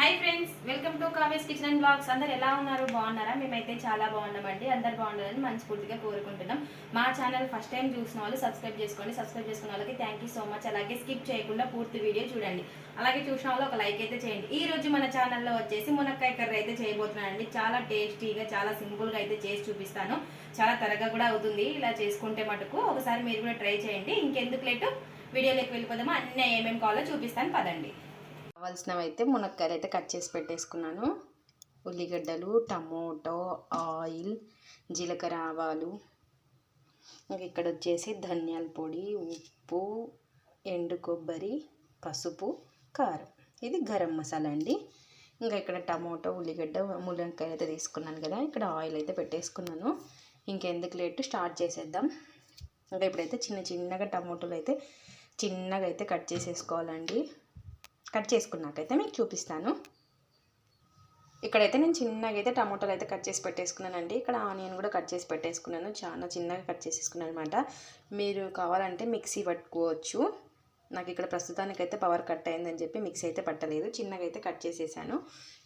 Hi friends welcome to Kavya's kitchen and blogs అందరు ఎలా ఉన్నారు? బాగున్నారా? మేమైతే చాలా బాగున్నామండి. అందరు బాగుండాలని మనస్ఫూర్తిగా కోరుకుంటున్నాం. మా ఛానల్ ఫస్ట్ టైం చూసిన వాళ్ళు సబ్స్క్రైబ్ చేసుకోండి. సబ్స్క్రైబ్ చేసుకున్న వాళ్ళకి థ్యాంక్ యూ సో మచ్ అలాగే స్కిప్ చేయకుండా పూర్తి వీడియో చూడండి. అలాగే చూసిన వాళ్ళు ఒక లైక్ అయితే చేయండి. ఈ రోజు మన ఛానల్లో వచ్చేసి మునక్కాయ కర్రీ అయితే చేయబోతున్నానండి. చాలా టేస్టీగా చాలా సింపుల్గా అయితే చేసి చూపిస్తాను. చాలా త్వరగా కూడా అవుతుంది. ఇలా చేసుకుంటే మటుకు ఒకసారి మీరు కూడా ట్రై చేయండి. ఇంకెందుకు లేటు? వీడియోలోకి వెళ్ళిపోదామో? అన్నీ ఏమేమి కావాలో చూపిస్తాను. పదండి. కావాల్సినవి అయితే మునక్కాయలు అయితే కట్ చేసి పెట్టేసుకున్నాను. ఉల్లిగడ్డలు టమోటో ఆయిల్ జీలకర్ర ఆవాలు. ఇంక ఇక్కడ వచ్చేసి ధనియాల పొడి ఉప్పు ఎండు కొబ్బరి పసుపు కారం. ఇది గరం మసాలా అండి. ఇంకా ఇక్కడ టమోటో ఉల్లిగడ్డ ములంకాయ అయితే తీసుకున్నాను కదా ఇక్కడ ఆయిల్ అయితే పెట్టేసుకున్నాను. ఇంకెందుకు లేటు స్టార్ట్ చేసేద్దాం. ఇంకా ఇప్పుడైతే చిన్న చిన్నగా టమోటాలు అయితే చిన్నగా అయితే కట్ చేసేసుకోవాలండి. కట్ చేసుకున్నాకైతే మీకు చూపిస్తాను. ఇక్కడైతే నేను చిన్నగా అయితే టమాటాలు అయితే కట్ చేసి పెట్టేసుకున్నానండి. ఇక్కడ ఆనియన్ కూడా కట్ చేసి పెట్టేసుకున్నాను. చాలా చిన్నగా కట్ చేసేసుకున్నాను అనమాట మీరు కావాలంటే మిక్సీ పట్టుకోవచ్చు. నాకు ఇక్కడ ప్రస్తుతానికి అయితే పవర్ కట్ అయిందని చెప్పి మిక్సీ అయితే పట్టలేదు. చిన్నగా అయితే కట్ చేసేసాను.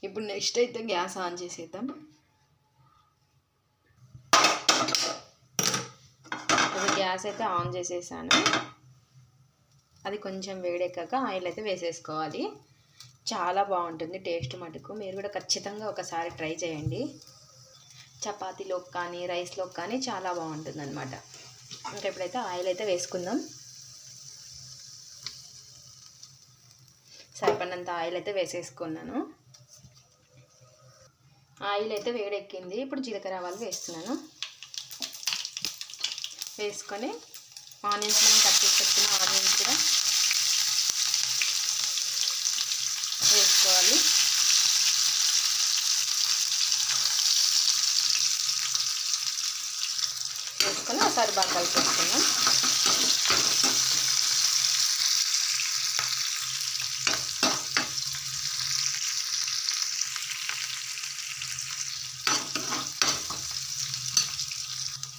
ఇప్పుడు నెక్స్ట్ అయితే గ్యాస్ ఆన్ చేసేద్దాం. గ్యాస్ అయితే ఆన్ చేసేసాను. అది కొంచెం వేడెక్కాక ఆయిల్ అయితే వేసేసుకోవాలి. చాలా బాగుంటుంది టేస్ట్ మటుకు. మీరు కూడా ఖచ్చితంగా ఒకసారి ట్రై చేయండి. చపాతీలోకి కానీ రైస్లోకి కానీ చాలా బాగుంటుంది అనమాట ఇంకా ఇప్పుడైతే ఆయిల్ అయితే వేసుకుందాం. సరిపడినంత ఆయిల్ అయితే వేసేసుకున్నాను. ఆయిల్ అయితే వేడెక్కింది. ఇప్పుడు జీలకర్ర ఆవాలు వేస్తున్నాను. వేసుకొని ఆనియన్స్ మనం కట్ చేసి పెట్టుకున్న ఆనియన్స్ కూడా వేసుకోవాలి. వేసుకొని ఒకసారి బాగా కలిపేసుకున్నాం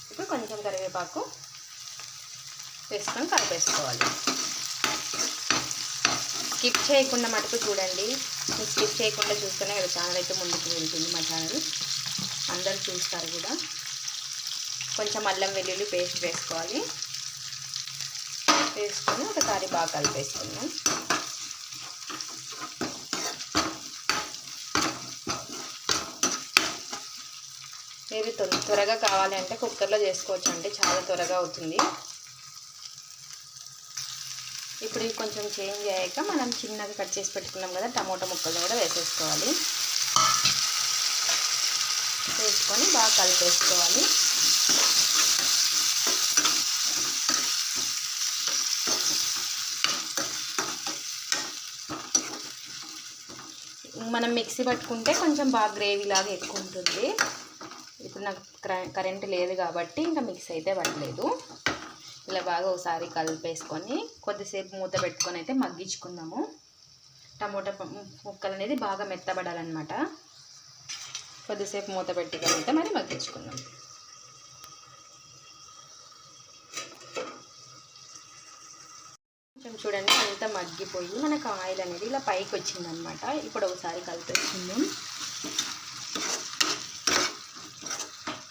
ఇప్పుడు కొంచెం కరివేపాకు వేసుకొని కలిపేసుకోవాలి. స్కిప్ చేయకుండా మటుకు చూడండి. మీరు స్కిప్ చేయకుండా చూస్తేనే కదా ఛానల్ అయితే ముందుకు వెళ్తుంది మా ఛానల్ అందరు చూస్తారు కూడా. కొంచెం అల్లం వెల్లుల్లి పేస్ట్ వేసుకోవాలి. వేసుకొని ఒకసారి బాగా కలిపేసుకుందాం. మీరు త్వరగా కావాలి అంటే కుక్కర్లో చేసుకోవచ్చు అండి చాలా త్వరగా అవుతుంది. ఇవి కొంచెం చేంజ్ అయ్యాక మనం చిన్నగా కట్ చేసి పెట్టుకున్నాం కదా టమోటా ముక్కలు కూడా వేసేసుకోవాలి. వేసుకొని బాగా కలిపేసుకోవాలి. మనం మిక్సీ పట్టుకుంటే కొంచెం బాగా గ్రేవీ లాగా ఎక్కువ ఉంటుంది. ఇప్పుడు నాకు కరెంట్ లేదు కాబట్టి ఇంకా మిక్స్ అయితే పట్టలేదు. ఇలా బాగా ఒకసారి కలిపేసుకొని కొద్దిసేపు మూత పెట్టుకొని అయితే మగ్గించుకుందాము. టమోటా ముక్కలు అనేది బాగా మెత్తబడాలన్నమాట. కొద్దిసేపు మూత పెట్టుకొని అయితే మరి మగ్గించుకుందాం. కొంచెం చూడండి అంతా మగ్గిపోయి మనకు ఆయిల్ అనేది ఇలా పైకి వచ్చిందనమాట ఇప్పుడు ఒకసారి కలిపేసుకుందాం.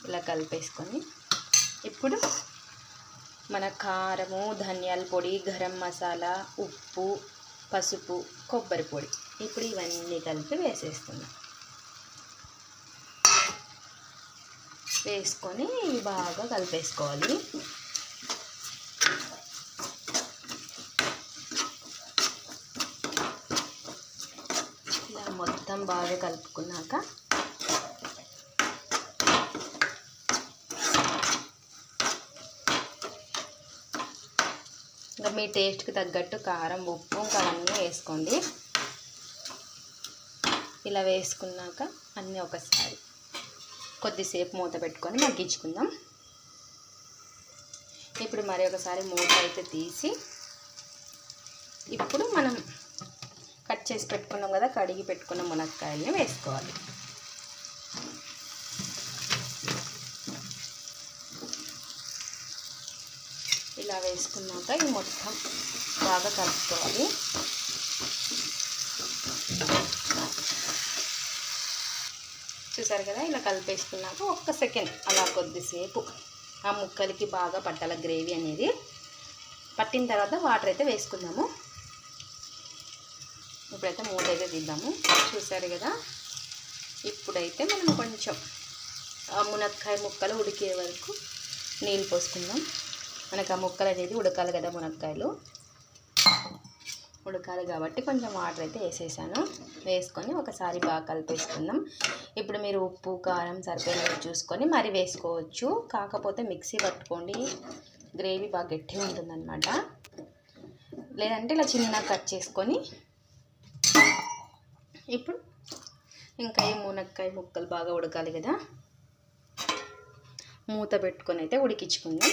ఇలా కలిపేసుకొని ఇప్పుడు మన కారము ధనియాల పొడి గరం మసాలా ఉప్పు పసుపు కొబ్బరి పొడి. ఇప్పుడు ఇవన్నీ కలిపి వేసేస్తున్నాం. వేసుకొని బాగా కలిపేసుకోవాలి. ఇలా మొత్తం బాగా కలుపుకున్నాక మీ టేస్ట్కి తగ్గట్టు కారం ఉప్పు ఇంకా అవన్నీ వేసుకోండి. ఇలా వేసుకున్నాక అన్నీ ఒకసారి కొద్దిసేపు మూత పెట్టుకొని మగ్గించుకుందాం. ఇప్పుడు మరి ఒకసారి మూత అయితే తీసి ఇప్పుడు మనం కట్ చేసి పెట్టుకున్నాం కదా కడిగి పెట్టుకున్న మునక్కాయల్ని వేసుకోవాలి. ఇలా వేసుకున్నాక ఇది మొత్తం బాగా కలుపుకోవాలి. చూసారు కదా ఇలా కలిపేసుకున్నాక ఒక్క సెకండ్ అలా కొద్దిసేపు ఆ ముక్కలకి బాగా పట్టాల గ్రేవీ అనేది. పట్టిన తర్వాత వాటర్ అయితే వేసుకుందాము. ఇప్పుడైతే మూత అయితే తీద్దాము చూసారు కదా ఇప్పుడైతే మనం కొంచెం ఆ మునక్కాయ ముక్కలు ఉడికే వరకు నీళ్ళు పోసుకుందాం. మనకు ఆ ముక్కలు అనేది ఉడకాలి కదా మునక్కాయలు. ఉడకాలి కాబట్టి కొంచెం వాటర్ అయితే వేసేసాను. వేసుకొని ఒకసారి బాగా కలిపేసుకుందాం. ఇప్పుడు మీరు ఉప్పు కారం సరిపోయినట్టు చూసుకొని మరి వేసుకోవచ్చు. కాకపోతే మిక్సీ పట్టుకోండి. గ్రేవీ బాగా గట్టిగా ఉంటుందన్నమాట. లేదంటే ఇలా చిన్న కట్ చేసుకొని ఇప్పుడు ఇంకా ఈ మునక్కాయ ముక్కలు బాగా ఉడకాలి కదా. మూత పెట్టుకొని అయితే ఉడికించుకుందాం.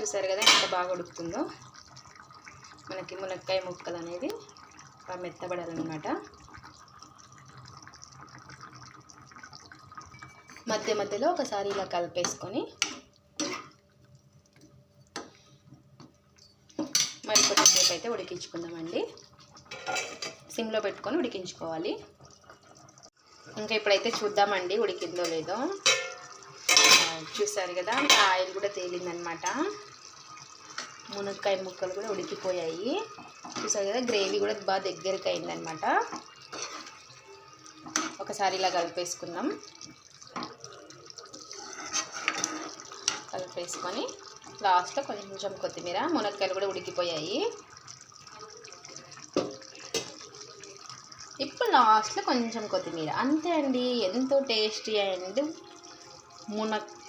చూసారు కదా ఎంత బాగా ఉడుకుతుందో? మనకి మునక్కాయ ముక్కలు అనేది బాగా మెత్తబడాలన్నమాట. మధ్య మధ్యలో ఒకసారి ఇలా కలిపేసుకొని మరి కొద్దిసేపు అయితే ఉడికించుకుందామండి. సిమ్లో పెట్టుకొని ఉడికించుకోవాలి. ఇంకా ఇప్పుడైతే చూద్దామండి ఉడికిందో లేదో. చూసారు కదా ఆయిల్ కూడా తేలిందనమాట మునక్కాయ ముక్కలు కూడా ఉడికిపోయాయి. చూసారు కదా గ్రేవీ కూడా బాగా దగ్గరికి అయిందనమాట ఒకసారి ఇలా కలిపేసుకుందాం. కలిపేసుకొని లాస్ట్లో కొంచెం కొత్తిమీర మునక్కాయలు కూడా ఉడికిపోయాయి. ఇప్పుడు లాస్ట్లో కొంచెం కొత్తిమీర. అంతే అండి ఎంతో టేస్టీ అండ్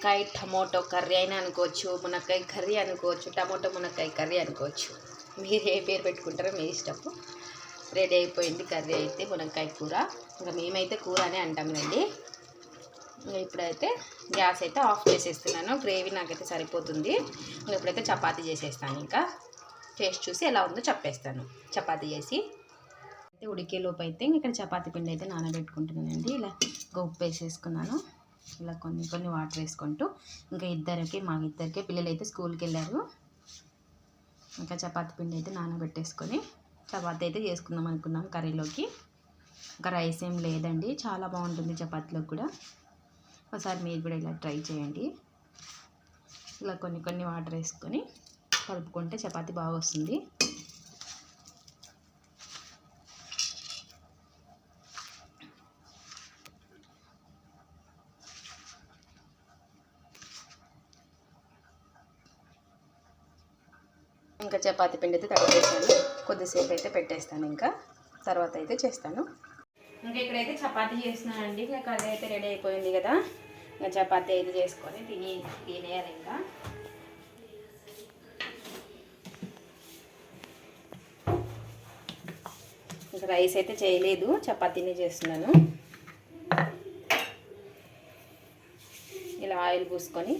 మునక్కాయ టమోటో కర్రీ అయినా అనుకోవచ్చు మునక్కాయ కర్రీ అనుకోవచ్చు టమోటో మునక్కాయ కర్రీ అనుకోవచ్చు. మీరు ఏ పేరు పెట్టుకుంటారో మీ ఇష్టము రెడీ అయిపోయింది కర్రీ అయితే మునక్కాయ కూర. ఇంకా మేమైతే కూర అనే అంటామండి ఇప్పుడైతే గ్యాస్ అయితే ఆఫ్ చేసేస్తున్నాను. గ్రేవీ నాకైతే సరిపోతుంది. ఇప్పుడైతే చపాతీ చేసేస్తాను ఇంకా. టేస్ట్ చూసి ఎలా ఉందో చెప్పేస్తాను. చపాతీ చేసి అయితే ఉడికే లోపు అయితే ఇక్కడ చపాతీ పిండి అయితే నానబెట్టుకుంటున్నానండి. ఇలా గొప్ప వేసేసుకున్నాను ఇలా కొన్ని కొన్ని వాటర్ వేసుకుంటూ ఇంకా ఇద్దరికి మా ఇద్దరికి పిల్లలు అయితే స్కూల్కి వెళ్ళారు ఇంకా చపాతీ పిండి అయితే నానబెట్టేసుకొని చపాతీ అయితే చేసుకుందాం అనుకున్నాం కర్రీలోకి. ఇంకా రైస్ ఏం లేదండి. చాలా బాగుంటుంది చపాతీలోకి కూడా. ఒకసారి మీరు కూడా ఇలా ట్రై చేయండి. ఇలా కొన్ని కొన్ని వాటర్ వేసుకొని కలుపుకుంటే చపాతీ బాగా వస్తుంది. చపాతి పిండి అయితే తడిపేసాను కొద్దిసేపు అయితే పెట్టేస్తాను ఇంకా. తర్వాత అయితే చేస్తాను. ఇంకా ఇక్కడైతే చపాతీ చేస్తున్నానండి. ఇంకా కర్రీ అయితే రెడీ అయిపోయింది కదా. ఇంకా చపాతీ అయితే చేసుకొని తిని తినేయాలి ఇంకా. ఇంకా రైస్ అయితే చేయలేదు. చపాతీనే చేస్తున్నాను. ఇలా ఆయిల్ పూసుకొని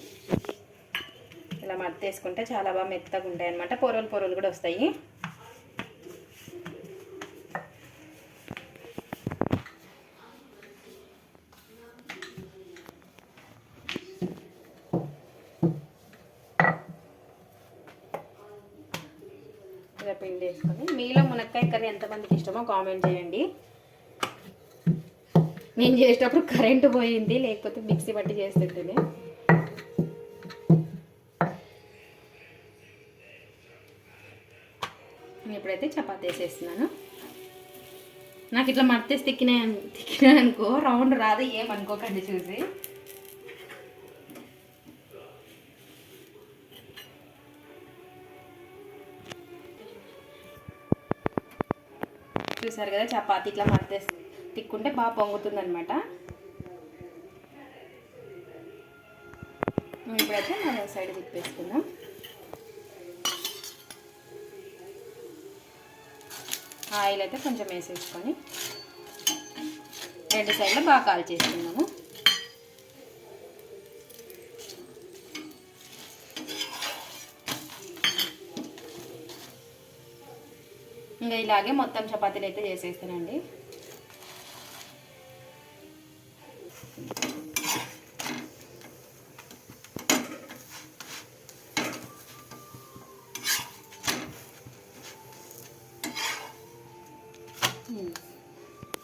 ఇలా మత్తేసుకుంటే చాలా బాగా మెత్తగా ఉంటాయి అనమాట పొరలు పొరలు కూడా వస్తాయి. ఇలా పిండి వేసుకొని మీలో మునక్కాయ కర్రీ ఎంతమందికి ఇష్టమో కామెంట్ చేయండి. నేను చేసేటప్పుడు కరెంటు పోయింది లేకపోతే మిక్సీ బట్టి చేస్తుంటుంది ఇప్పుడైతే చపాతీ వేసేస్తున్నాను. నాకు ఇట్లా మడతేసి తిక్కినాయి తిక్కినాయి అనుకో రౌండ్ రాదు ఏమనుకోకండి చూసి. చూసారు కదా చపాతీ ఇట్లా మడతేసి తిక్కుంటే బాగా పొంగుతుంది అనమాట ఇప్పుడైతే మన సైడ్ తిప్పేసుకుందాం. ఆయిల్ అయితే కొంచెం వేసేసుకొని రెండు సైడ్లో బాగా కాల్ చేసుకున్నాము ఇంకా ఇలాగే మొత్తం చపాతీలు అయితే చేసేస్తానండి.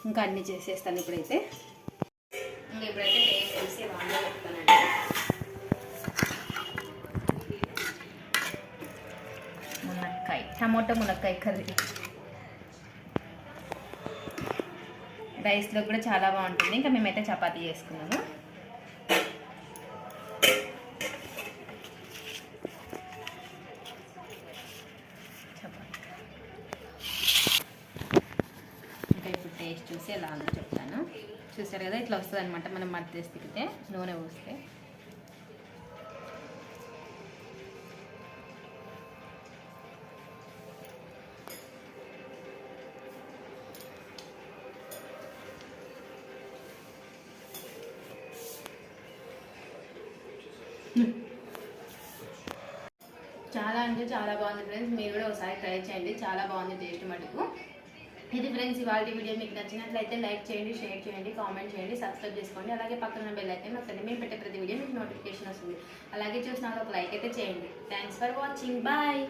ఇంకా అన్నీ చేసేస్తాను ఇప్పుడైతే. ఇంకా ఇప్పుడైతే టేస్ట్ చేసి బాగా చెప్తానండి. మునక్కాయ టమాటో మునక్కాయ కర్రీ. రైస్లో కూడా చాలా బాగుంటుంది. ఇంకా మేమైతే చపాతీ చేసుకున్నాము. ఇప్పుడు చూసి ఎలా ఉందో చెప్తాను. చూసారు కదా ఇట్లా వస్తుంది అనమాట మనం మట్టి తిరిగితే నూనె పోస్తే. చాలా అంటే చాలా బాగుంది ఫ్రెండ్స్ మీరు కూడా ఒకసారి ట్రై చేయండి. చాలా బాగుంది టేస్ట్ మటుకు. ఇది ఫ్రెండ్స్ ఇవాళ వీడియో మీకు నచ్చినట్లయితే లైక్ చేయండి షేర్ చేయండి కామెంట్ చేయండి సబ్స్క్రైబ్ చేసుకోండి. అలాగే పక్కన బెల్ అయితే నొక్కండి. మేము పెట్టే ప్రతి వీడియో మీకు నోటిఫికేషన్ వస్తుంది. అలాగే చూసిన ఒక లైక్ అయితే చేయండి. Thanks for watching bye